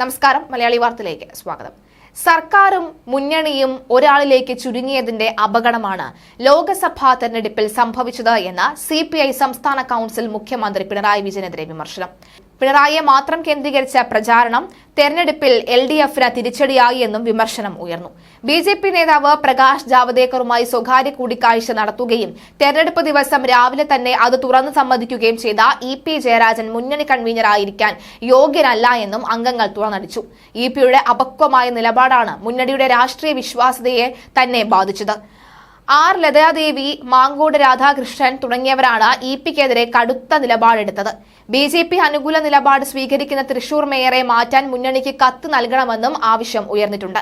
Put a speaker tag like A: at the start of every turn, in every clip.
A: നമസ്കാരം മലയാളി വാർത്തയിലേക്ക് സ്വാഗതം. സർക്കാരും മുന്നണിയും ഒരാളിലേക്ക് ചുരുങ്ങിയതിന്റെ അപകടമാണ് ലോക്സഭാ തെരഞ്ഞെടുപ്പിൽ സംഭവിച്ചത് എന്ന് സി സംസ്ഥാന കൌൺസിൽ മുഖ്യമന്ത്രി പിണറായി വിജയനെതിരെ വിമർശനം. പിണറായിയെ മാത്രം കേന്ദ്രീകരിച്ച പ്രചാരണം തെരഞ്ഞെടുപ്പിൽ എൽ ഡി എഫിന് തിരിച്ചടിയായി എന്നും വിമർശനം ഉയർന്നു. ബി ജെ പി നേതാവ് പ്രകാശ് ജാവദേക്കറുമായി സ്വകാര്യ കൂടിക്കാഴ്ച നടത്തുകയും തെരഞ്ഞെടുപ്പ് ദിവസം രാവിലെ തന്നെ അത് തുറന്നു സമ്മതിക്കുകയും ചെയ്ത ഇ പി ജയരാജൻ മുന്നണി കൺവീനറായിരിക്കാൻ യോഗ്യനല്ല എന്നും അംഗങ്ങൾ തുറന്നടിച്ചു. ഇ പിയുടെ അപക്വമായ നിലപാടാണ് മുന്നണിയുടെ രാഷ്ട്രീയ വിശ്വാസ്യതയെ തന്നെ ബാധിച്ചത്. ആർ ലതാദേവി മാങ്കോട് രാധാകൃഷ്ണൻ തുടങ്ങിയവരാണ് ഇ പിക്കെതിരെ കടുത്ത നിലപാടെടുത്തത്. ബി ജെ പി അനുകൂല നിലപാട് സ്വീകരിക്കുന്ന തൃശൂർ മേയറെ മാറ്റാൻ മുന്നണിക്ക് കത്ത് നൽകണമെന്നും ആവശ്യം ഉയർന്നിട്ടുണ്ട്.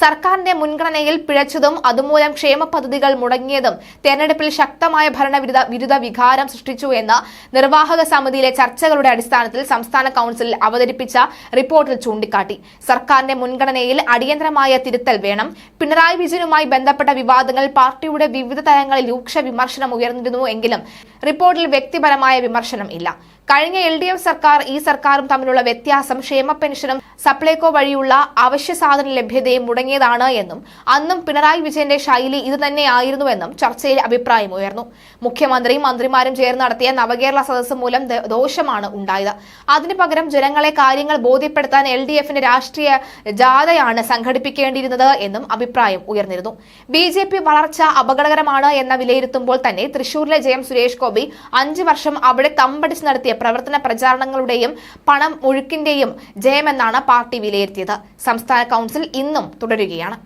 A: സർക്കാരിന്റെ മുൻഗണനയിൽ പിഴച്ചതും അതുമൂലം ക്ഷേമ പദ്ധതികൾ മുടങ്ങിയതും തെരഞ്ഞെടുപ്പിൽ ശക്തമായ ഭരണവിരുദ്ധ വിരുദ്ധ വികാരം സൃഷ്ടിച്ചു എന്ന് നിർവാഹക സമിതിയിലെ ചർച്ചകളുടെ അടിസ്ഥാനത്തിൽ സംസ്ഥാന കൌൺസിൽ അവതരിപ്പിച്ച റിപ്പോർട്ടിൽ ചൂണ്ടിക്കാട്ടി. സർക്കാരിന്റെ മുൻഗണനയിൽ അടിയന്തരമായ തിരുത്തൽ വേണം. പിണറായി വിജയനുമായി ബന്ധപ്പെട്ട വിവാദങ്ങൾ പാർട്ടിയുടെ വിവിധ തലങ്ങളിൽ രൂക്ഷ വിമർശനം ഉയർന്നിരുന്നു എങ്കിലും റിപ്പോർട്ടിൽ വ്യക്തിപരമായ വിമർശനം ഇല്ല. കഴിഞ്ഞ എൽ ഡി എഫ് സർക്കാർ ഈ സർക്കാരും തമ്മിലുള്ള വ്യത്യാസം ക്ഷേമ പെൻഷനും സപ്ലൈകോ വഴിയുള്ള അവശ്യ സാധന ലഭ്യതയും മുടങ്ങിയതാണ് എന്നും അന്നും പിണറായി വിജയന്റെ ശൈലി ഇത് തന്നെയായിരുന്നുവെന്നും ചർച്ചയിൽ അഭിപ്രായം ഉയർന്നു. മുഖ്യമന്ത്രിയും മന്ത്രിമാരും ചേർന്ന് നടത്തിയ നവകേരള സദസ്സ് മൂലം ദോഷമാണ് ഉണ്ടായത്. അതിനു പകരം ജനങ്ങളെ കാര്യങ്ങൾ ബോധ്യപ്പെടുത്താൻ എൽ ഡി എഫിന്റെ രാഷ്ട്രീയ ജാഥയാണ് സംഘടിപ്പിക്കേണ്ടിയിരുന്നത് എന്നും അഭിപ്രായം ഉയർന്നിരുന്നു. ബി ജെ പി വളർച്ച അപകടകരമാണ് എന്ന വിലയിരുത്തുമ്പോൾ തന്നെ തൃശൂരിലെ ജയം സുരേഷ് ഗോപി അഞ്ചു വർഷം അവിടെ തമ്പടിച്ച് നടത്തിയ പ്രവർത്തന പ്രചാരണങ്ങളുടെയും പണം ഒഴുക്കിന്റെയും ജയമെന്നാണ് പാർട്ടി വിലയിരുത്തിയത്. സംസ്ഥാന കൌൺസിൽ ഇന്നും തുടരുകയാണ്.